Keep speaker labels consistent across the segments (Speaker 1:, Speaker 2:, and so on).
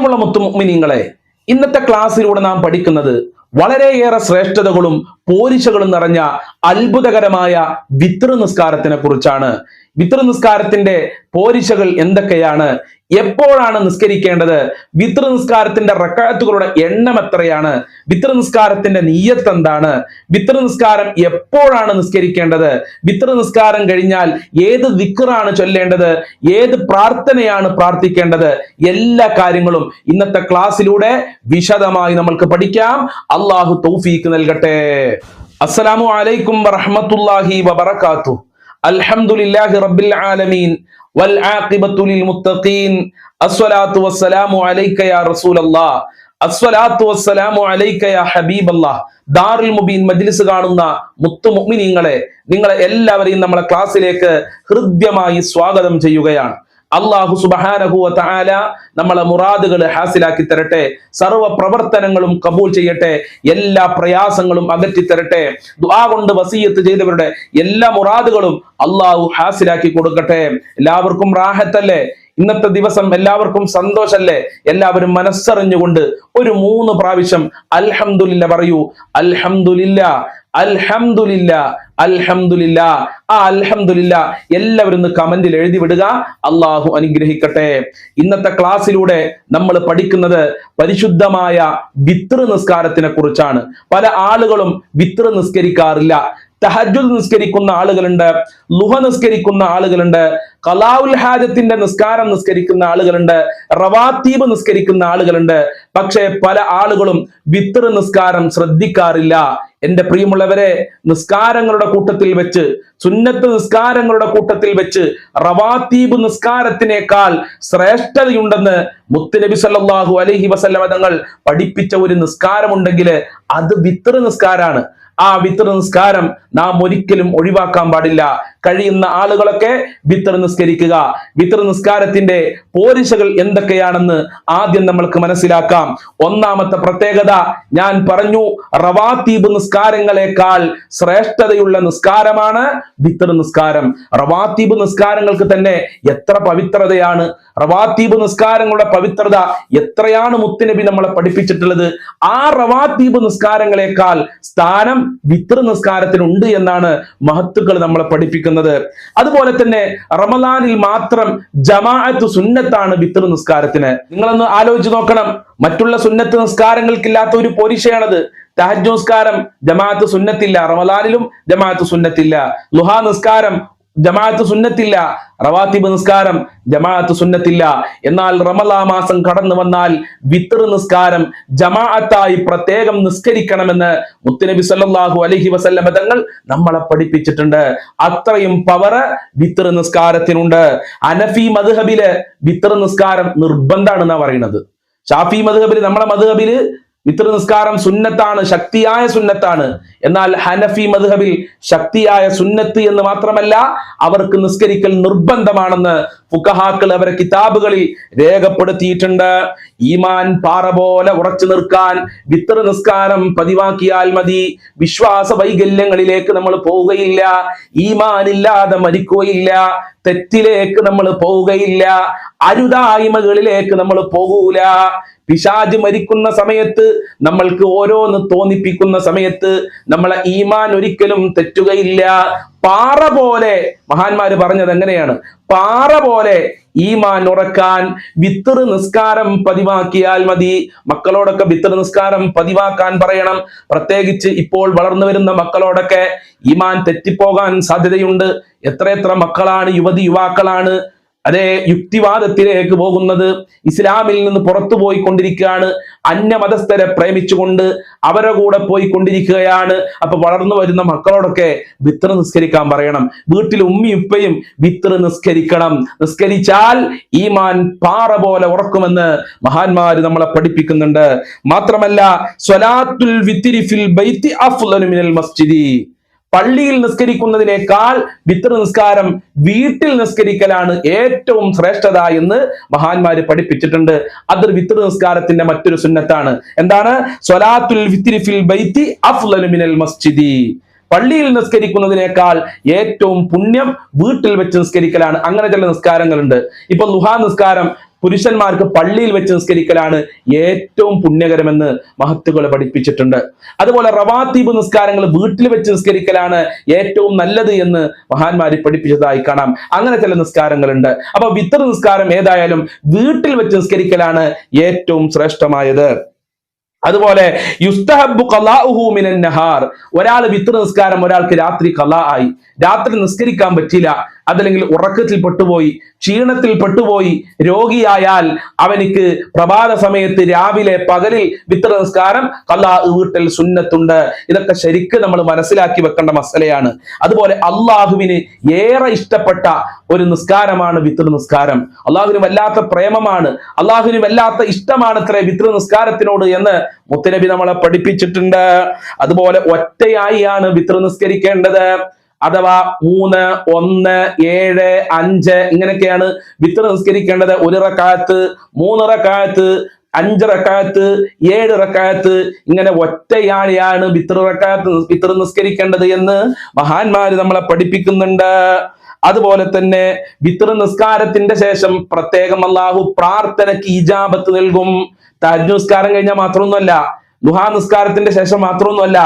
Speaker 1: പ്രിയമുള്ള മുത്തുമിനിങ്ങളെ ഇന്നത്തെ ക്ലാസ്സിലൂടെ നാം പഠിക്കുന്നത് വളരെയേറെ ശ്രേഷ്ഠതകളും പോരിശകളും നിറഞ്ഞ അത്ഭുതകരമായ വിത്ര നിസ്കാരത്തിനെ കുറിച്ചാണ്. വിത്ര നിസ്കാരത്തിന്റെ പോരിശകൾ എന്തൊക്കെയാണ്? എപ്പോഴാണ് നിസ്കരിക്കേണ്ടത്? വിത്ര നിസ്കാരത്തിന്റെ റക്കാത്തുകളുടെ എണ്ണം എത്രയാണ്? വിത്ര നിസ്കാരത്തിന്റെ നീയത്ത് എന്താണ്? വിത്ര നിസ്കാരം എപ്പോഴാണ് നിസ്കരിക്കേണ്ടത്? വിത്ര നിസ്കാരം കഴിഞ്ഞാൽ ഏത് ദിക്റാണ് ചൊല്ലേണ്ടത്? ഏത് പ്രാർത്ഥനയാണ് പ്രാർത്ഥിക്കേണ്ടത്? എല്ലാ കാര്യങ്ങളും ഇന്നത്തെ ക്ലാസ്സിലൂടെ വിശദമായി നമ്മൾക്ക് പഠിക്കാം. അള്ളാഹു തൗഫീക്ക് നൽകട്ടെ. അസ്സലാമു അലൈക്കും വറഹ്മത്തുള്ളാഹി വബറകാതുഹു അൽഹംദുലില്ലാഹി റബ്ബിൽ ആലമീൻ. വൽ ആഖിബത്തു ലിൽ മുത്തഖീൻ. അസ്സലാത്തു വസ്സലാമു അലൈക യാ റസൂലല്ലാഹ് അസ്സലാത്തു വസ്സലാമു അലൈക യാ ഹബീബല്ലാഹ് ദാറുൽ മുബീൻ മജ്ലിസ് കാണുന്ന മുത്തു മുഅ്മിനീങ്ങളെ നിങ്ങളെ എല്ലാവരെയും നമ്മളെ ക്ലാസ്സിലേക്ക് ഹൃദ്യമായി സ്വാഗതം ചെയ്യുകയാണ്. അള്ളാഹു സുബഹാനഹു തആല നമ്മളെ മുറാദുകൾ ഹാസിലാക്കി തരട്ടെ സർവ പ്രവർത്തനങ്ങളും കബൂൽ ചെയ്യട്ടെ എല്ലാ പ്രയാസങ്ങളും അകറ്റി തരട്ടെ ദുആ കൊണ്ട് വസീയത്ത് ചെയ്തവരുടെ എല്ലാ മുറാദുകളും അള്ളാഹു ഹാസിലാക്കി കൊടുക്കട്ടെ. എല്ലാവർക്കും റാഹത്തല്ലേ? ഇന്നത്തെ ദിവസം എല്ലാവർക്കും സന്തോഷല്ലേ? എല്ലാവരും മനസ്സറിഞ്ഞുകൊണ്ട് ഒരു മൂന്ന് പ്രാവശ്യം അൽഹംദുലില്ല പറയൂ അൽഹംദുലില്ല. അൽഹംദുലില്ല അൽഹംദുലില്ല ആ അൽഹംദുലില്ല എല്ലാവരും കമന്റിൽ എഴുതി വിടുക. അള്ളാഹു അനുഗ്രഹിക്കട്ടെ. ഇന്നത്തെ ക്ലാസ്സിലൂടെ നമ്മൾ പഠിക്കുന്നത് പരിശുദ്ധമായ വിത്ര നിസ്കാരത്തിനെ കുറിച്ചാണ്. പല ആളുകളും വിത്ര നിസ്കരിക്കാറില്ല. തഹജുദ് നിസ്കരിക്കുന്ന ആളുകളുണ്ട് ലുഹ നിസ്കരിക്കുന്ന ആളുകളുണ്ട് കലാവുൽ ഹാജത്തിന്റെ നിസ്കാരം നിസ്കരിക്കുന്ന ആളുകളുണ്ട് റവാത്തീബ് നിസ്കരിക്കുന്ന ആളുകളുണ്ട്. പക്ഷേ പല ആളുകളും വിത്തർ നിസ്കാരം ശ്രദ്ധിക്കാറില്ല. എന്റെ പ്രിയമുള്ളവരെ നിസ്കാരങ്ങളുടെ കൂട്ടത്തിൽ വെച്ച് സുന്നത്ത് നിസ്കാരങ്ങളുടെ കൂട്ടത്തിൽ വെച്ച് റവാത്തീബ് നിസ്കാരത്തിനേക്കാൾ ശ്രേഷ്ഠതയുണ്ടെന്ന് മുത്തുനബി സല്ലല്ലാഹു അലൈഹി വസല്ലമ തങ്ങൾ പഠിപ്പിച്ച ഒരു നിസ്കാരമുണ്ടെങ്കിൽ അത് വിത്തർ നിസ്കാരാണ് ആ വിത്ര നിസ്കാരം നാം ഒരിക്കലും ഒഴിവാക്കാൻ പാടില്ല. കഴിയുന്ന ആളുകളൊക്കെ വിത്തർ നിസ്കരിക്കുക. വിത്തർ നിസ്കാരത്തിന്റെ പോരിശകൾ എന്തൊക്കെയാണെന്ന് ആദ്യം നമ്മൾക്ക് മനസ്സിലാക്കാം. ഒന്നാമത്തെ പ്രത്യേകത ഞാൻ പറഞ്ഞു റവാത്തീബ് നിസ്കാരങ്ങളെക്കാൾ ശ്രേഷ്ഠതയുള്ള നിസ്കാരമാണ് വിത്തർ നിസ്കാരം. റവാത്തീബ് നിസ്കാരങ്ങൾക്ക് തന്നെ എത്ര പവിത്രതയാണ്. റവാത്തീബ് നിസ്കാരങ്ങളുടെ പവിത്രത എത്രയാണ് മുത്തുനബി നമ്മളെ പഠിപ്പിച്ചിട്ടുള്ളത്. ആ റവാത്തീബ് നിസ്കാരങ്ങളെക്കാൾ സ്ഥാനം വിത്തർ നിസ്കാരത്തിനുണ്ട് എന്നാണ് മഹത്തുക്കൾ നമ്മളെ പഠിപ്പിക്കുന്നത്. അതുപോലെ തന്നെ റമലാനിൽ മാത്രം ജമാഅത്ത് സുന്നത്താണ് വിത്തർ നിസ്കാരത്തിന്. നിങ്ങളൊന്ന് ആലോചിച്ച് നോക്കണം. മറ്റുള്ള സുന്നത്ത് നിസ്കാരങ്ങൾക്കില്ലാത്ത ഒരു പോരിശയാണത് തഹജ് നിസ്കാരം ജമാഅത്ത് സുന്നത്തില്ല. റമലാനിലും ജമാഅത്ത് സുന്നത്തില്ല. ലുഹാ നിസ്കാരം ജമാഅത്ത് സുന്നത്തില്ല. റവാത്തിബ് നിസ്കാരം ജമാഅത്ത് സുന്നത്തില്ല. എന്നാൽ റമലാ മാസം കടന്നു വന്നാൽ വിത്തർ നിസ്കാരം ജമാഅത്തായി പ്രത്യേകം നിസ്കരിക്കണമെന്ന് മുത്തുനബി സല്ലല്ലാഹു അലൈഹി വസല്ലമ തങ്ങൾ നമ്മളെ പഠിപ്പിച്ചിട്ടുണ്ട്. അത്രയും പവർ വിത്തർ നിസ്കാരത്തിനുണ്ട്. അനഫി മധുഹബിൽ വിത്തർ നിസ്കാരം നിർബന്ധാണെന്നാ പറയുന്നത്. ഷാഫി മധുഹബിൽ നമ്മളെ മദ്ഹബിൽ വിത്തർ നിസ്കാരം സുന്നത്താണ് ശക്തിയായ സുന്നത്താണ്. എന്നാൽ ഹനഫി മദ്ഹബിൽ ശക്തിയായ സുന്നത്ത് എന്ന് മാത്രമല്ല അവർക്ക് നിസ്കരിക്കൽ നിർബന്ധമാണെന്ന് ഫുക്കഹാക്കൾ അവരെ കിതാബുകളിൽ രേഖപ്പെടുത്തിയിട്ടുണ്ട്. ഈമാൻ പാറ പോലെ ഉറച്ചു നിൽക്കാൻ വിത്ര നിസ്കാരം പതിവാക്കിയാൽ മതി. വിശ്വാസ വൈകല്യങ്ങളിലേക്ക് നമ്മൾ പോവുകയില്ല. ഈമാനില്ലാതെ മരിക്കുകയില്ല. തെറ്റിലേക്ക് നമ്മൾ പോവുകയില്ല. അരുതായ്മകളിലേക്ക് നമ്മൾ പോകൂല. പിശാജ് മരിക്കുന്ന സമയത്ത് നമ്മൾക്ക് ഓരോന്ന് തോന്നിപ്പിക്കുന്ന സമയത്ത് നമ്മളെ ഈമാൻ ഒരിക്കലും തെറ്റുകയില്ല. പാറ പോലെ മഹാന്മാര് പറഞ്ഞത് എങ്ങനെയാണ്? പാറ പോലെ ഈമാൻ ഉറക്കാൻ വിത്തറ് നിസ്കാരം പതിവാക്കിയാൽ മതി. മക്കളോടൊക്കെ വിത്തറ് നിസ്കാരം പതിവാക്കാൻ പറയണം. പ്രത്യേകിച്ച് ഇപ്പോൾ വളർന്നു വരുന്ന മക്കളോടൊക്കെ ഈമാൻ തെറ്റിപ്പോകാൻ സാധ്യതയുണ്ട്. എത്രയെത്ര മക്കളാണ് യുവതി യുവാക്കളാണ്? അതേ യുക്തിവാദത്തിലേക്ക് പോകുന്നത് ഇസ്ലാമിൽ നിന്ന് പുറത്തു പോയിക്കൊണ്ടിരിക്കുകയാണ്. അന്യമതസ്ഥരെ പ്രേമിച്ചുകൊണ്ട് അവരുടെ കൂടെ പോയിക്കൊണ്ടിരിക്കുകയാണ്. അപ്പൊ വളർന്നു വരുന്ന മക്കളോടൊക്കെ വിത്ര നിസ്കരിക്കാൻ പറയണം. വീട്ടിൽ ഉമ്മയും ഉപ്പയും വിത്ര നിസ്കരിക്കണം. നിസ്കരിച്ചാൽ ഈമാൻ പാറ പോലെ ഉറക്കുമെന്ന് മഹാന്മാര് നമ്മളെ പഠിപ്പിക്കുന്നുണ്ട്. മാത്രമല്ല സ്വലാത്തുൽ വിത്തിരി ഫിൽ മിനൽ മസ്ജിദി. പള്ളിയിൽ നിസ്കരിക്കുന്നതിനേക്കാൾ വിത്ര നിസ്കാരം വീട്ടിൽ നിസ്കരിക്കലാണ് ഏറ്റവും ശ്രേഷ്ഠത എന്ന് മഹാന്മാര് പഠിപ്പിച്ചിട്ടുണ്ട്. അതൊരു വിത്ര നിസ്കാരത്തിന്റെ മറ്റൊരു സുന്നത്താണ്. എന്താണ്? സ്വലാത്തുൽ ഫിൽ മസ്ജിദി. പള്ളിയിൽ നിസ്കരിക്കുന്നതിനേക്കാൾ ഏറ്റവും പുണ്യം വീട്ടിൽ വെച്ച് നിസ്കരിക്കലാണ്. അങ്ങനെ ചില നിസ്കാരങ്ങളുണ്ട്. ഇപ്പൊ ലുഹാ നിസ്കാരം പുരുഷന്മാർക്ക് പള്ളിയിൽ വെച്ച് നിസ്കരിക്കലാണ് ഏറ്റവും പുണ്യകരമെന്ന് മഹത്തുകൾ പഠിപ്പിച്ചിട്ടുണ്ട്. അതുപോലെ റവാത്തീബ് നിസ്കാരങ്ങൾ വീട്ടിൽ വെച്ച് നിസ്കരിക്കലാണ് ഏറ്റവും നല്ലത് എന്ന് മഹാന്മാരെ പഠിപ്പിച്ചതായി കാണാം. അങ്ങനെ ചില നിസ്കാരങ്ങളുണ്ട്. അപ്പൊ വിത്തർ നിസ്കാരം ഏതായാലും വീട്ടിൽ വെച്ച് നിസ്കരിക്കലാണ് ഏറ്റവും ശ്രേഷ്ഠമായത്. അതുപോലെ യുസ്തഹബു ഖലാഉഹു മിനൻ നഹാർ. ഒരാൾ വിത്ര നിസ്കാരം ഒരാൾക്ക് രാത്രി ഖലാ ആയി. രാത്രി നിസ്കരിക്കാൻ പറ്റില്ല അതല്ലെങ്കിൽ ഉറക്കത്തിൽ പെട്ടുപോയി ക്ഷീണത്തിൽ പെട്ടുപോയി രോഗിയായാൽ അവനിക്ക് പ്രഭാത സമയത്ത് രാവിലെ പകലിൽ വിത്ര നിസ്കാരം കല്ലാ വീട്ടൽ സുന്നത്തുണ്ട്. ഇതൊക്കെ ശരിക്ക് നമ്മൾ മനസ്സിലാക്കി വെക്കേണ്ട മസലയാണ്. അതുപോലെ അള്ളാഹുവിന് ഏറെ ഇഷ്ടപ്പെട്ട ഒരു നിസ്കാരമാണ് വിത്ര നിസ്കാരം. അള്ളാഹുവിന് വല്ലാത്ത പ്രേമമാണ്. അള്ളാഹുവിന് വല്ലാത്ത ഇഷ്ടമാണ് ഇത്ര വിത്ര നിസ്കാരത്തിനോട് എന്ന് മുത്തനബി നമ്മളെ പഠിപ്പിച്ചിട്ടുണ്ട്. അതുപോലെ ഒറ്റയായിയാണ് വിത്ര നിസ്കരിക്കേണ്ടത്. അഥവാ മൂന്ന് ഒന്ന് ഏഴ് അഞ്ച് ഇങ്ങനെയൊക്കെയാണ് വിത്ര നിസ്കരിക്കേണ്ടത്. ഒരു മൂന്നിറക്കാലത്ത് മൂന്ന് റക്കായത്ത് അഞ്ച് ഏഴ് റക്കായത്ത് ഇങ്ങനെ ഒറ്റയാളിയാണ് വിത്ര റക്കായത്ത് വിത്ര നിസ്കരിക്കേണ്ടത് എന്ന് മഹാന്മാര് നമ്മളെ പഠിപ്പിക്കുന്നുണ്ട്. അതുപോലെ തന്നെ വിത്ര നിസ്കാരത്തിന്റെ ശേഷം പ്രത്യേകം അള്ളാഹു പ്രാർത്ഥനയ്ക്ക് ഈജാബത്ത് നൽകും. താജ് നിസ്കാരം കഴിഞ്ഞാൽ മാത്രമൊന്നുമല്ല ദുഹാ നിസ്കാരത്തിന്റെ ശേഷം മാത്രമൊന്നുമല്ല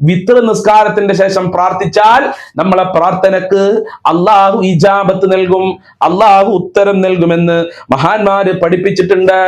Speaker 1: വിത്ര നിസ്കാരത്തിന്റെ ശേഷം പ്രാർത്ഥിച്ചാൽ നമ്മളെ പ്രാർത്ഥനക്ക് അള്ളാഹു ഇജാബത്ത് നൽകും അള്ളാഹു ഉത്തരം നൽകുമെന്ന് മഹാന്മാര് പഠിപ്പിച്ചിട്ടുണ്ട്.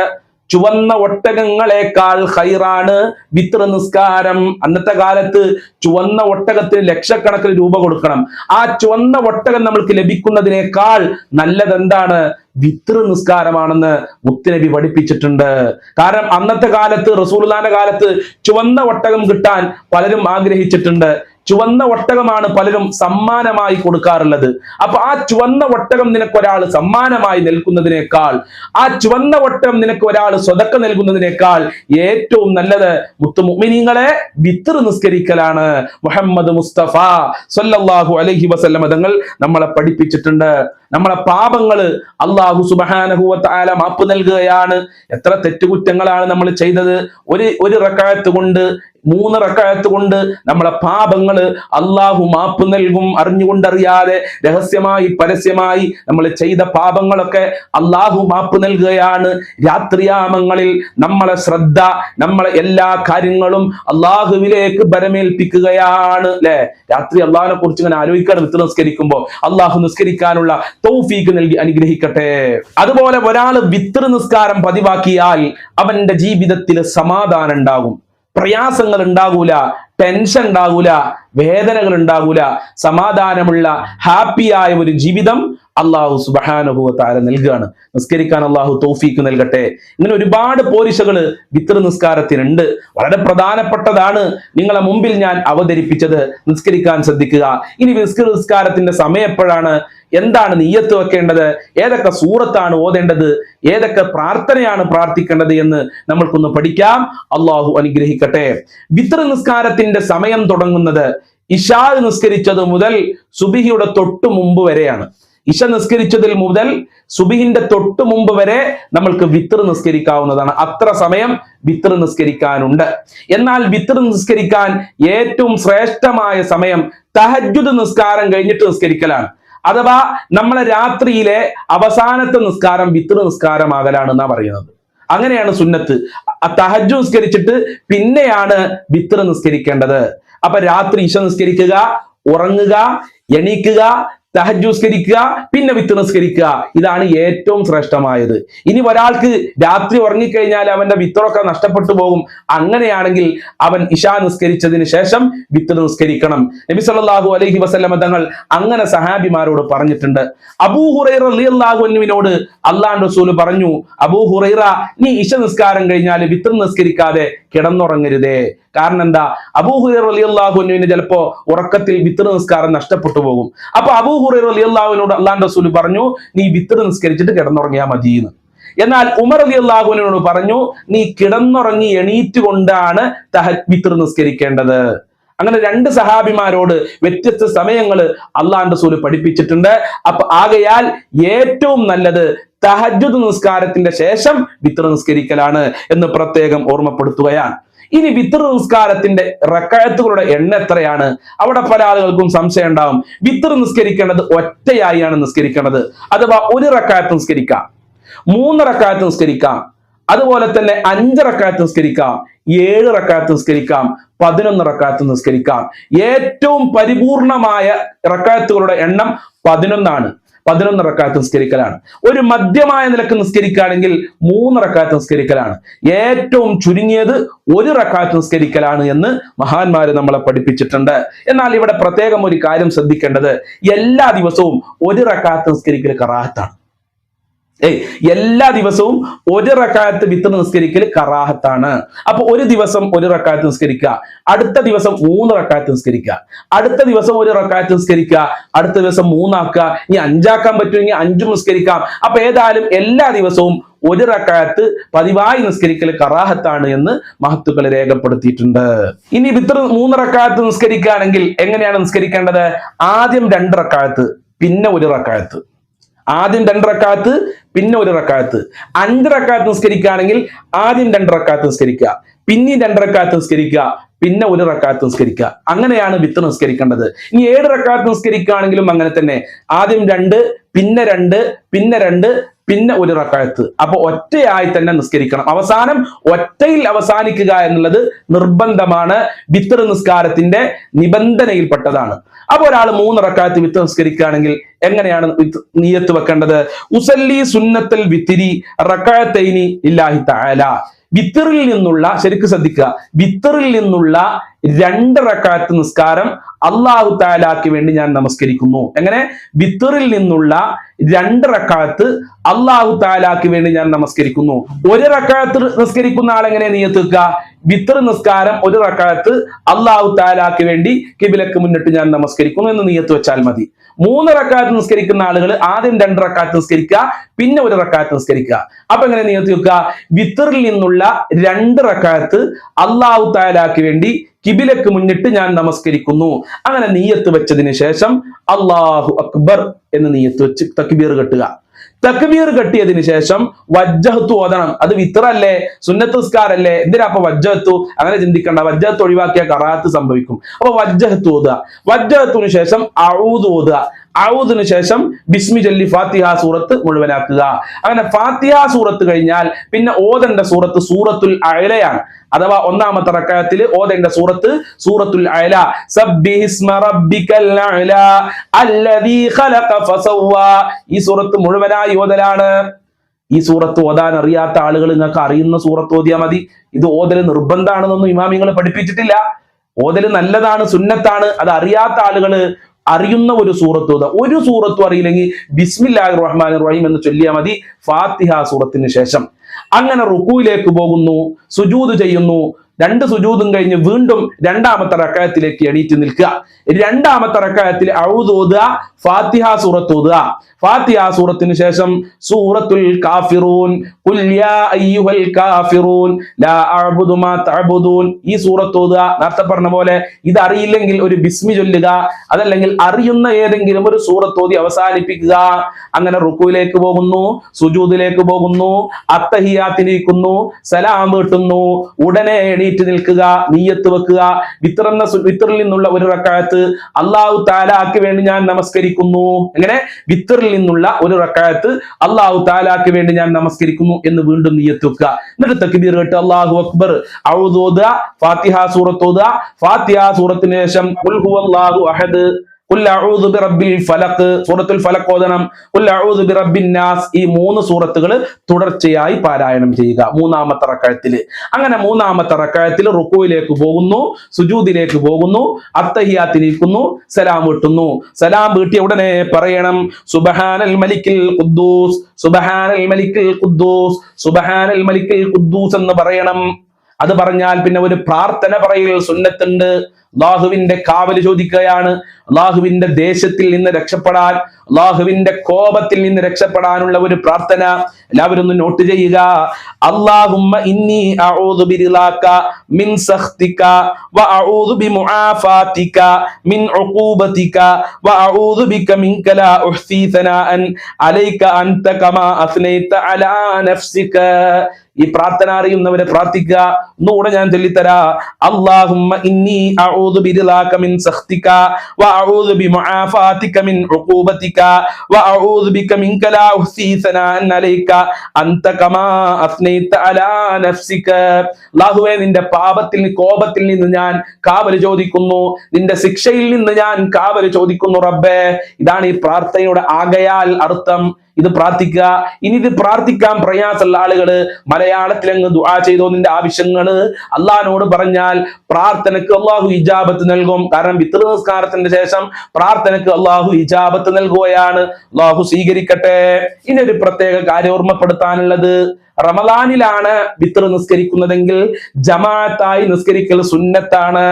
Speaker 1: ചുവന്ന ഒട്ടകങ്ങളെക്കാൾ ഹൈറാണ് വിത്ര നിസ്കാരം. അന്നത്തെ കാലത്ത് ചുവന്ന ഒട്ടകത്തിന് ലക്ഷക്കണക്കിന് രൂപ കൊടുക്കണം. ആ ചുവന്ന ഒട്ടകം നമ്മൾക്ക് ലഭിക്കുന്നതിനേക്കാൾ നല്ലത് എന്താണ് വിത്ര നിസ്കാരമാണെന്ന് മുത്തുനബി പഠിപ്പിച്ചിട്ടുണ്ട്. കാരണം അന്നത്തെ കാലത്ത് റസൂൽദാന്റെ കാലത്ത് ചുവന്ന ഒട്ടകം കിട്ടാൻ പലരും ആഗ്രഹിച്ചിട്ടുണ്ട്. ചുവന്ന ഒട്ടകമാണ് പലരും സമ്മാനമായി കൊടുക്കാറുള്ളത്. അപ്പൊ ആ ചുവന്ന ഒട്ടകം നിനക്ക് ഒരാൾ സമ്മാനമായി നൽകുന്നതിനേക്കാൾ ആ ചുവന്ന ഒട്ടകം നിനക്ക് ഒരാൾ സ്വതക്ക നൽകുന്നതിനേക്കാൾ ഏറ്റവും നല്ലത് മുത്തുമുമിനിങ്ങളെ വിത്തർ നിസ്കരിക്കലാണ്. മുഹമ്മദ് മുസ്തഫ സല്ലല്ലാഹു അലൈഹി വസല്ലമ തങ്ങൾ നമ്മളെ പഠിപ്പിച്ചിട്ടുണ്ട്. നമ്മളെ പാപങ്ങൾ അള്ളാഹു സുബഹാനഹുവത്തായ മാപ്പ് നൽകുകയാണ്. എത്ര തെറ്റുകുറ്റങ്ങളാണ് നമ്മൾ ചെയ്തത്. ഒരു ഒരു റക്കായത്ത് കൊണ്ട് മൂന്ന് റക്കായത്ത് കൊണ്ട് നമ്മളെ പാപങ്ങൾ അള്ളാഹു മാപ്പ് നൽകും അറിഞ്ഞുകൊണ്ടറിയാതെ രഹസ്യമായി പരസ്യമായി നമ്മൾ ചെയ്ത പാപങ്ങളൊക്കെ അള്ളാഹു മാപ്പ് നൽകുകയാണ്. രാത്രിയാമങ്ങളിൽ നമ്മളെ ശ്രദ്ധ നമ്മളെ എല്ലാ കാര്യങ്ങളും അള്ളാഹുവിലേക്ക് ബരമേൽപ്പിക്കുകയാണ് അല്ലെ രാത്രി അള്ളാഹിനെ കുറിച്ച് ഇങ്ങനെ ആലോചിക്കാണ് വിത്ത് നിസ്കരിക്കുമ്പോൾ അള്ളാഹു നിസ്കരിക്കാനുള്ള തൗഫീക്ക് നൽകി അനുഗ്രഹിക്കട്ടെ. അതുപോലെ ഒരാൾ വിത്ര നിസ്കാരം പതിവാക്കിയാൽ അവന്റെ ജീവിതത്തിൽ സമാധാനം ഉണ്ടാകും. പ്രയാസങ്ങൾ ഉണ്ടാകൂല ടെൻഷൻ ഉണ്ടാകൂല വേദനകൾ ഉണ്ടാകൂല സമാധാനമുള്ള ഹാപ്പിയായ ഒരു ജീവിതം അള്ളാഹു സുബഹാനുഭവ താര നൽകുകയാണ് നിസ്കരിക്കാൻ അള്ളാഹു തോഫീക്ക് നൽകട്ടെ. ഇങ്ങനെ ഒരുപാട് പോരിശകൾ വിത്ര നിസ്കാരത്തിനുണ്ട്. വളരെ പ്രധാനപ്പെട്ടതാണ് നിങ്ങളെ മുമ്പിൽ ഞാൻ അവതരിപ്പിച്ചത്. നിസ്കരിക്കാൻ ശ്രദ്ധിക്കുക. ഇനി വിസ്കർ നിസ്കാരത്തിന്റെ സമയം എപ്പോഴാണ്? എന്താണ് നീയത്ത് വെക്കേണ്ടത്? ഏതൊക്കെ സൂറത്താണ് ഓതേണ്ടത്? ഏതൊക്കെ പ്രാർത്ഥനയാണ് പ്രാർത്ഥിക്കേണ്ടത് എന്ന് നമ്മൾക്കൊന്ന് പഠിക്കാം. അള്ളാഹു അനുഗ്രഹിക്കട്ടെ. വിത്ര നിസ്കാരത്തിന്റെ സമയം തുടങ്ങുന്നത് ഇഷാ നിസ്കരിച്ചത് മുതൽ സുബിഹിയുടെ തൊട്ടു മുമ്പ് വരെയാണ്. ഇഷ നിസ്കരിച്ചതിൽ മുതൽ സുബിഹിന്റെ തൊട്ടു മുമ്പ് വരെ നമ്മൾക്ക് വിത്തർ നിസ്കരിക്കാവുന്നതാണ്. അത്ര സമയം വിത്തർ നിസ്കരിക്കാനുണ്ട്. എന്നാൽ വിത്തർ നിസ്കരിക്കാൻ ഏറ്റവും ശ്രേഷ്ഠമായ സമയം തഹജുദ് നിസ്കാരം കഴിഞ്ഞിട്ട് നിസ്കരിക്കലാണ്. അഥവാ നമ്മളെ രാത്രിയിലെ അവസാനത്തെ നിസ്കാരം വിത്തർ നിസ്കാരമാകലാണ് എന്നാ പറയുന്നത്. അങ്ങനെയാണ് സുന്നത്ത്. തഹജു നിസ്കരിച്ചിട്ട് പിന്നെയാണ് വിത്തർ നിസ്കരിക്കേണ്ടത്. അപ്പൊ രാത്രി ഇശ നിസ്കരിക്കുക ഉറങ്ങുക എണീക്കുക തഹജുസ്കരിക്കുക പിന്നെ വിത്ത് നിസ്കരിക്കുക. ഇതാണ് ഏറ്റവും ശ്രേഷ്ഠമായത്. ഇനി ഒരാൾക്ക് രാത്രി ഉറങ്ങിക്കഴിഞ്ഞാൽ അവന്റെ വിത്തറൊക്കെ നഷ്ടപ്പെട്ടു പോകും. അങ്ങനെയാണെങ്കിൽ അവൻ ഇഷാ നിസ്കരിച്ചതിന് ശേഷം വിത്ത് നിസ്കരിക്കണം. നബി സല്ലാഹു അലൈഹി വസല്ലമ തങ്ങൾ അങ്ങനെ സഹാബിമാരോട് പറഞ്ഞിട്ടുണ്ട്. അബൂ ഹുറൈറ റളിയല്ലാഹു അൻഹുവിനോട് അള്ളാഹ് റസൂൽ പറഞ്ഞു അബൂഹുറൈറ നീ ഇഷ നിസ്കാരം കഴിഞ്ഞാൽ വിത്ത് നിസ്കരിക്കാതെ കിടന്നുറങ്ങരുതേ. കാരണം എന്താ? അലിയല്ലാഹുവിന് ചിലപ്പോ ഉറക്കത്തിൽ വിത്ത് നിസ്കാരം നഷ്ടപ്പെട്ടു പോകും. അപ്പൊ അബൂഹുറൈർ അലിയല്ലാഹുവിനോട് അള്ളാൻ റസൂൽ പറഞ്ഞു നീ വിത്തർ നിസ്കരിച്ചിട്ട് കിടന്നുറങ്ങിയാ മതി എന്ന് എന്നാൽ ഉമർ അലി അള്ളാഹുവിനോട് പറഞ്ഞു നീ കിടന്നുറങ്ങി എണീറ്റ് കൊണ്ടാണ് തഹ വിത്തർ നിസ്കരിക്കേണ്ടത്. അങ്ങനെ രണ്ട് സഹാബിമാരോട് വ്യത്യസ്ത സമയങ്ങൾ അള്ളാഹാന്റെ റസൂൽ പഠിപ്പിച്ചിട്ടുണ്ട്. അപ്പൊ ആകയാൽ ഏറ്റവും നല്ലത് തഹജുദ് നിസ്കാരത്തിന്റെ ശേഷം വിത്ര നിസ്കരിക്കലാണ് എന്ന് പ്രത്യേകം ഓർമ്മപ്പെടുത്തുകയാണ്. ഇനി വിത്ര നിസ്കാരത്തിന്റെ റക്കായത്തുകളുടെ എണ്ണ എത്രയാണ്? അവിടെ പല ആളുകൾക്കും സംശയം ഉണ്ടാവും. വിത്തർ നിസ്കരിക്കേണ്ടത് ഒറ്റയായാണ് നിസ്കരിക്കേണ്ടത്. അഥവാ ഒരു റക്കായത്ത് നിസ്കരിക്കാം. മൂന്ന് റക്കാത്ത് നിസ്കരിക്കാം. അതുപോലെ തന്നെ അഞ്ച് റക്കാത്ത് നിസ്കരിക്കാം. ഏഴ് റക്കായത്ത് നിസ്കരിക്കാം. പതിനൊന്ന് റക്കാത്ത് നിസ്കരിക്കാം. ഏറ്റവും പരിപൂർണമായ റക്കായത്തുകളുടെ എണ്ണം പതിനൊന്നാണ്. പതിനൊന്ന് റക്കാത്ത് നിസ്കരിക്കലാണ്. ഒരു മധ്യമായ നിലയ്ക്ക് നിസ്കരിക്കുകയാണെങ്കിൽ മൂന്ന് റക്കാത്ത് നിസ്കരിക്കലാണ്. ഏറ്റവും ചുരുങ്ങിയത് ഒരു റക്കാത്ത് നിസ്കരിക്കലാണ് എന്ന് മഹാന്മാര് നമ്മളെ പഠിപ്പിച്ചിട്ടുണ്ട്. എന്നാൽ ഇവിടെ പ്രത്യേകം ഒരു കാര്യം ശ്രദ്ധിക്കേണ്ടത് എല്ലാ ദിവസവും ഒരു റക്കാത്ത് നിസ്കരിക്കൽ കറാഹത്താണ് ഏയ് എല്ലാ ദിവസവും ഒരു റക്കായത്ത് വിത്ത് നിസ്കരിക്കൽ കറാഹത്താണ്. അപ്പൊ ഒരു ദിവസം ഒരു റക്കായത്ത് നിസ്കരിക്കുക അടുത്ത ദിവസം മൂന്ന് റക്കായത്ത് നിസ്കരിക്കുക അടുത്ത ദിവസം ഒരു റക്കായത്ത് നിസ്കരിക്കുക അടുത്ത ദിവസം മൂന്നാക്കുക ഇനി അഞ്ചാക്കാൻ പറ്റുമെങ്കിൽ അഞ്ചും നിസ്കരിക്കാം. അപ്പൊ ഏതായാലും എല്ലാ ദിവസവും ഒരു റക്കായത്ത് പതിവായി നിസ്കരിക്കൽ കറാഹത്താണ് എന്ന് മഹത്തുക്കൾ രേഖപ്പെടുത്തിയിട്ടുണ്ട്. ഇനി വിത്ത് മൂന്ന് റക്കായത്ത് നിസ്കരിക്കുകയാണെങ്കിൽ എങ്ങനെയാണ് നിസ്കരിക്കേണ്ടത്? ആദ്യം രണ്ട് റക്കായത്ത് പിന്നെ ഒരു റക്കായത്ത്. ആദ്യം രണ്ട് റക്കാത്ത് പിന്നെ ഒരു റക്കാത്ത്. അഞ്ച് റക്കാത്ത് നിസ്കരിക്കുകയാണെങ്കിൽ ആദ്യം രണ്ട് റക്കാത്ത് നിസ്കരിക്കുക. പിന്നെയും രണ്ട് റക്കാത്ത് നിസ്കരിക്കുക. പിന്നെ ഒരു റക്കാത്ത് നിസ്കരിക്കുക. അങ്ങനെയാണ് വിത്ത് നിസ്കരിക്കേണ്ടത്. ഇനി ഏഴ് റക്കാത്ത് നിസ്കരിക്കുകയാണെങ്കിലും അങ്ങനെ തന്നെ. ആദ്യം രണ്ട് പിന്നെ രണ്ട് പിന്നെ രണ്ട് പിന്നെ ഒരു റക്കായത്ത് അപ്പൊ ഒറ്റയായി തന്നെ നിസ്കരിക്കണം. അവസാനം ഒറ്റയിൽ അവസാനിക്കുക എന്നുള്ളത് നിർബന്ധമാണ്. വിത്തർ നിസ്കാരത്തിന്റെ നിബന്ധനയിൽപ്പെട്ടതാണ്. അപ്പൊ ഒരാൾ മൂന്ന് റക്കായത്ത് വിത്ത് നിസ്കരിക്കുകയാണെങ്കിൽ എങ്ങനെയാണ് നീയത്ത് വെക്കേണ്ടത്? ഉസല്ലി സുന്നത്തൽ വിത്തിരി റക്കായത്തൈനി ഇല്ലാഹി തആല. വിത്തറിൽ നിന്നുള്ള ശരിക്ക് ശ്രദ്ധിക്കുക. വിത്തറിൽ നിന്നുള്ള உல்லா രണ്ട് റക്കാത്ത് നിസ്കാരം അള്ളാഹു താലാക്ക് വേണ്ടി ഞാൻ നമസ്കരിക്കുന്നു. എങ്ങനെ? വിത്തറിൽ നിന്നുള്ള രണ്ട് റക്കാത്ത് അള്ളാഹു താലാക്ക് വേണ്ടി ഞാൻ നമസ്കരിക്കുന്നു. ഒരു റക്കാത്ത് നിസ്കരിക്കുന്ന ആളെങ്ങനെ നീയത്ത് വെക്കുക വിത്തർ നിസ്കാരം ഒരു റക്കാത്ത് അള്ളാഹു താലാക്ക് വേണ്ടി കിബിലക്ക് മുന്നിട്ട് ഞാൻ നമസ്കരിക്കുന്നു എന്ന് നീയത്ത് വെച്ചാൽ മതി. മൂന്ന് റക്കാത്ത് നിസ്കരിക്കുന്ന ആളുകൾ ആദ്യം രണ്ട് റക്കാത്ത് നിസ്കരിക്കുക പിന്നെ ഒരു റക്കാത്ത് നിസ്കരിക്കുക. അപ്പൊ എങ്ങനെ നീയത്ത് വെക്കുക വിത്തറിൽ നിന്നുള്ള രണ്ട് റക്കാത്ത് അള്ളാഹു താലാക്ക് വേണ്ടി കിബിലക്ക് മുന്നിട്ട് ഞാൻ നമസ്കരിക്കുന്നു. അങ്ങനെ നീയത്ത് വെച്ചതിന് ശേഷം അള്ളാഹു അക്ബർ എന്ന് നീയത്ത് വെച്ച് തക്ബീർ കെട്ടുക. തക്ബീർ കെട്ടിയതിന് ശേഷം വജ്ജഹത്തു ഓതണം. അത് വിത്രല്ലേ സുന്നത്തുസ്കാരല്ലേ? എന്തിനാ അപ്പൊ വജ്ജഹത്തു? അങ്ങനെ ചിന്തിക്കണ്ട. വജ്ജഹത്ത് ഒഴിവാക്കിയ കറാത്ത് സംഭവിക്കും. അപ്പൊ വജ്ജഹത്ത് ഓതുക. വജ്ജഹത്തിന് ശേഷം അഴുതോതുക ഓതുക. ഔദിന് ശേഷം ബിസ്മി ചൊല്ലി ഫാത്തിഹ സൂറത്ത് മുഴുവനാക്കുക. അങ്ങനെ ഫാത്തിഹ സൂറത്ത് കഴിഞ്ഞാൽ പിന്നെ ഓതേണ്ട സൂറത്ത് സൂറത്തുൽ അയലയാണ്. അഥവാ ഒന്നാമത്തെ റക്കായത്തിൽ ഓതേണ്ട സൂറത്ത് സൂറത്തുൽ അയല. ഈ സൂറത്ത് മുഴുവനായി ഓതലാണ്. ഈ സൂറത്ത് ഓതാൻ അറിയാത്ത ആളുകൾ നിങ്ങൾക്ക് അറിയുന്ന സൂറത്ത് ഓതിയാൽ മതി. ഇത് ഓതൽ നിർബന്ധമാണെന്നൊന്നും ഇമാമിങ്ങൾ പഠിപ്പിച്ചിട്ടില്ല. ഓതൽ നല്ലതാണ് സുന്നത്താണ്. അത് അറിയാത്ത ആളുകൾ അറിയുന്ന ഒരു സൂറത്ത് ഓതുക ഒരു സൂറത്തും അറിയില്ലെങ്കിൽ ബിസ്മില്ലാഹി റഹ്മാൻ റഹീം എന്ന് ചൊല്ലിയാൽ മതി ഫാത്തിഹ സൂറത്തിന് ശേഷം. അങ്ങനെ റുക്കുയിലേക്ക് പോകുന്നു സുജൂത് ചെയ്യുന്നു രണ്ട് സുജൂതും കഴിഞ്ഞ് വീണ്ടും രണ്ടാമത്തെ റക്കായത്തിലേക്ക് എണീറ്റ് നിൽക്കുക. രണ്ടാമത്തെ റക്കായത്തിൽ ഔതോതുക ഫാത്തിഹ സൂറത്ത് ഓതുക. ഫാത്തിഹ സൂറത്തിന് ശേഷം സൂറത്തുൽ കാഫിറൂൻ കാഫിറൂൻ ലാ മാ ഈ സൂറത്ത് ഓതുക. നേരത്തെ പറഞ്ഞ പോലെ ഇത് അറിയില്ലെങ്കിൽ ഒരു ബിസ്മി ചൊല്ലുക അതല്ലെങ്കിൽ അറിയുന്ന ഏതെങ്കിലും ഒരു സൂറത്ത് ഓതി അവസാനിപ്പിക്കുക. അങ്ങനെ റുക്കുവിലേക്ക് പോകുന്നു സുജൂദിലേക്ക് പോകുന്നു അത്തഹിയാത്തിനിരിക്കുന്നു സലാം വീട്ടുന്നു ഉടനെ എണീറ്റ് നിൽക്കുക നീയത്ത് വെക്കുക. വിത്രന്ന വിത്തറിൽ നിന്നുള്ള ഒരു റക്കായത്ത് അള്ളാഹു താലാക്ക് വേണ്ടി ഞാൻ നമസ്കരിക്കുന്നു. അങ്ങനെ വിത്തറിൽ നിന്നുള്ള ഒരു റക്കായത്ത് അള്ളാഹു താലാക്ക് വേണ്ടി ഞാൻ നമസ്കരിക്കുന്നു എന്ന് വീണ്ടും നീയത്ത് വെക്കുക. എന്നിട്ട് തക്ബീർ കേട്ട് അള്ളാഹു അക്ബർ. ഔതോദ ഫാത്തിഹ സൂറത്ത് ഓതുക. ഫാത്തിഹ സൂറത്തിന് ശേഷം അഹദ്. സൂറത്തുൽ ഫലഖ് ഓതണം. നാസ് ഈ മൂന്ന് സൂറത്തുകൾ തുടർച്ചയായി പാരായണം ചെയ്യുക. മൂന്നാമത്തെ റക്കായത്തിൽ. അങ്ങനെ മൂന്നാമത്തെ റക്കഴത്തിൽ റുക്കുവിലേക്ക് പോകുന്നു സുജൂദിലേക്ക് പോകുന്നു അത്തഹിയാത്തിരിക്കുന്നു സലാം വീട്ടുന്നു. സലാം വീട്ടിയ ഉടനെ പറയണം. സുബഹാനൽ മലിക്കിൽ ഖുദ്ദൂസ്. സുബഹാനൽ മലിക്കിൽ ഖുദ്ദൂസ്. സുബഹാനൽ മലിക്കിൽ ഖുദ്ദൂസ് എന്ന് പറയണം. അത് പറഞ്ഞാൽ പിന്നെ ഒരു പ്രാർത്ഥന പറയൽ സുന്നത്തുണ്ട്. അള്ളാഹുവിന്റെ കാവൽ ചോദിക്കുകയാണ്. അള്ളാഹുവിന്റെ ദേശത്തിൽ നിന്ന് രക്ഷപ്പെടാൻ അള്ളാഹുവിന്റെ കോപത്തിൽ നിന്ന് രക്ഷപ്പെടാനുള്ള ഒരു പ്രാർത്ഥന. എല്ലാവരും ഒന്ന് നോട്ട് ചെയ്യുക. അള്ളാഹുമ്മ ഇന്നി അഊദു മിൻ സഖ്തിക വ അഊദു ബിമുആഫാതിക മിൻ ഉഖൂബതിക വ അഊദു ബിക മിൻ അലൈക അൻത കമാ അസ്നൈത അലാ നഫ്സിക. ഈ പ്രാർത്ഥന അറിയുന്നവരെ പ്രാർത്ഥിക്കുക. ഒന്നുകൂടെ ഞാൻ ചൊല്ലിത്തരാ. അല്ലാഹുമ്മ ഇന്നി അഊദു മിൻ സഖ്തിക വഅഊദു ബിമുആഫാതിക മിൻ ഉഖൂബതിക വഅഊദു ബിക മിൻക ലാ ഉഹ്സി സനാഅൻ അലൈക അൻത കമാ നഫ്സിക. അല്ലാഹുവേ നിന്റെ പാപത്തിൽ കോപത്തിൽ നിന്ന് ഞാൻ കാവൽ ചോദിക്കുന്നു. നിന്റെ ശിക്ഷയിൽ നിന്ന് ഞാൻ കാവൽ ചോദിക്കുന്നു റബ്ബേ. ഇതാണ് ഈ പ്രാർത്ഥനയുടെ ആകയാൽ അർത്ഥം. ഇത് പ്രാർത്ഥിക്കുക. ഇനി ഇത് പ്രാർത്ഥിക്കാൻ പ്രയാസമുള്ള ആളുകൾ മലയാളത്തിൽ അങ്ങ് ദുആ ചെയ്തോ നിന്റെ ആവശ്യങ്ങൾ അള്ളഹാനോട് പറഞ്ഞാൽ പ്രാർത്ഥനക്ക് അള്ളാഹു ഇജാബത്ത് നൽകും. കാരണം വിത്ര നിസ്കാരത്തിന്റെ ശേഷം പ്രാർത്ഥനക്ക് അള്ളാഹു ഇജാബത്ത് നൽകുകയാണ്. അള്ളാഹു സ്വീകരിക്കട്ടെ. ഇനി ഒരു പ്രത്യേക കാര്യം ഓർമ്മപ്പെടുത്താനുള്ളത്. റമദാനിലാണ് വിത്ര നിസ്കരിക്കുന്നതെങ്കിൽ ജമാഅത്തായി നിസ്കരിക്കൽ സുന്നത്താണ്.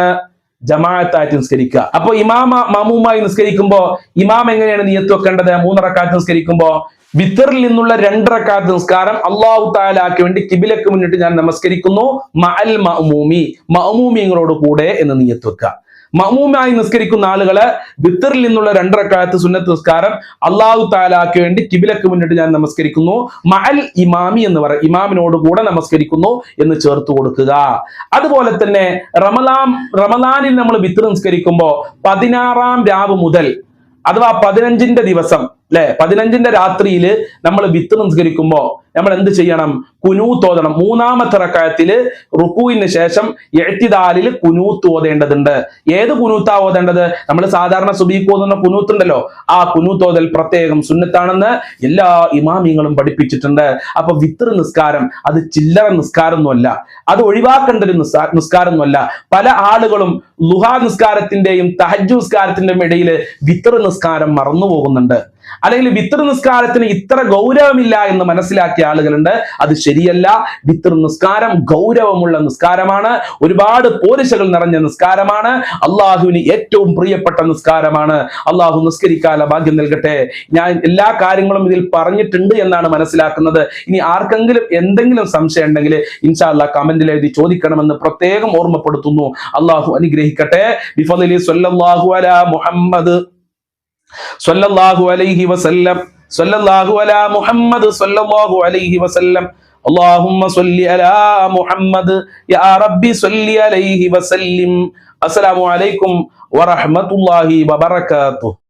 Speaker 1: ജമാഅത്തായിട്ട് നിസ്കരിക്കുക. അപ്പൊ ഇമാമ മാമൂമായി നിസ്കരിക്കുമ്പോ ഇമാം എങ്ങനെയാണ് നിയത്ത് വെക്കേണ്ടത്? മൂന്നറക്കാത്ത് നിസ്കരിക്കുമ്പോ വിത്തറിൽ നിന്നുള്ള രണ്ടറക്കാത്ത് നിസ്കാരം അള്ളാഹു താലാക്ക് വേണ്ടി കിബിലക്ക് മുന്നിട്ട് ഞാൻ നമസ്കരിക്കുന്നു. മഅൽ മഅമൂമി. മഅമൂമിങ്ങളോട് കൂടെ എന്ന് നീയത്ത് വെക്കുക. മഅമൂമായി നിസ്കരിക്കുന്ന ആളുകൾ വിത്തറിൽ നിന്നുള്ള രണ്ടരക്കാലത്ത് സുന്നത്ത് നിസ്കാരം അള്ളാഹു താലാക്ക് വേണ്ടി കിബിലക്ക് മുന്നിട്ട് ഞാൻ നമസ്കരിക്കുന്നു. മഅൽ ഇമാമി എന്ന് പറയും ഇമാമിനോട് കൂടെ നമസ്കരിക്കുന്നു എന്ന് ചേർത്ത് കൊടുക്കുക. അതുപോലെ തന്നെ റമലാം റമലാനിൽ നമ്മൾ വിത്തർ നിസ്കരിക്കുമ്പോൾ പതിനാറാം രാവ് മുതൽ അഥവാ പതിനഞ്ചിന്റെ ദിവസം അല്ലെ പതിനഞ്ചിന്റെ രാത്രിയിൽ നമ്മൾ വിത്ത് നിസ്കരിക്കുമ്പോൾ നമ്മൾ എന്ത് ചെയ്യണം? കുനൂത്ത് ഓതണം മൂന്നാമത്തെ റക്കായത്തിൽ റുക്കുവിന് ശേഷം എഴുത്തിദാലിൽ കുനൂത്ത് ഓതേണ്ടതുണ്ട് ഏത് കുനൂത്താ ഓതേണ്ടത്? നമ്മൾ സാധാരണ സുബീക്ക് ഓതുന്ന കുനൂത്ത് ഉണ്ടല്ലോ ആ കുനൂത്ത് ഓതൽ പ്രത്യേകം സുന്നത്താണെന്ന് എല്ലാ ഇമാമിങ്ങളും പഠിപ്പിച്ചിട്ടുണ്ട്. അപ്പൊ വിത്തർ നിസ്കാരം അത് ചില്ലറ നിസ്കാരമൊന്നുമല്ല അത് ഒഴിവാക്കേണ്ട ഒരു നിസ്കാ- നിസ്കാരമൊന്നുമല്ല പല ആളുകളും ലുഹാ നിസ്കാരത്തിന്റെയും തഹജ് നിസ്കാരത്തിന്റെയും ഇടയിൽ വിത്തർ നിസ്കാരം മറന്നു പോകുന്നുണ്ട് അല്ലെങ്കിൽ വിത്ര നിസ്കാരത്തിന് ഇത്ര ഗൗരവമില്ല എന്ന് മനസ്സിലാക്കിയ ആളുകളുണ്ട്. അത് ശരിയല്ല. വിത്ര നിസ്കാരം ഗൗരവമുള്ള നിസ്കാരമാണ്. ഒരുപാട് പോരിശകൾ നിറഞ്ഞ നിസ്കാരമാണ്. അള്ളാഹുവിന് ഏറ്റവും പ്രിയപ്പെട്ട നിസ്കാരമാണ്. അള്ളാഹു നിസ്കരിക്കാനുള്ള ഭാഗ്യം നൽകട്ടെ. ഞാൻ എല്ലാ കാര്യങ്ങളും ഇതിൽ പറഞ്ഞിട്ടുണ്ട് എന്നാണ് മനസ്സിലാക്കുന്നത്. ഇനി ആർക്കെങ്കിലും എന്തെങ്കിലും സംശയം ഉണ്ടെങ്കിൽ ഇൻഷാല്ല കമന്റിൽ എഴുതി ചോദിക്കണമെന്ന് പ്രത്യേകം ഓർമ്മപ്പെടുത്തുന്നു. അള്ളാഹു അനുഗ്രഹിക്കട്ടെ. ബിഫദലി സ്വല്ലല്ലാഹു അലാ മുഹമ്മദ്. സ്വല്ലല്ലാഹു അലൈഹി വസല്ലം സ്വല്ലല്ലാഹു അലാ മുഹമ്മദ് സ്വല്ലല്ലാഹു അലൈഹി വസല്ലം اللهم صل على محمد يا ربي صل عليه وسلم السلام عليكم ورحمة الله وبركاته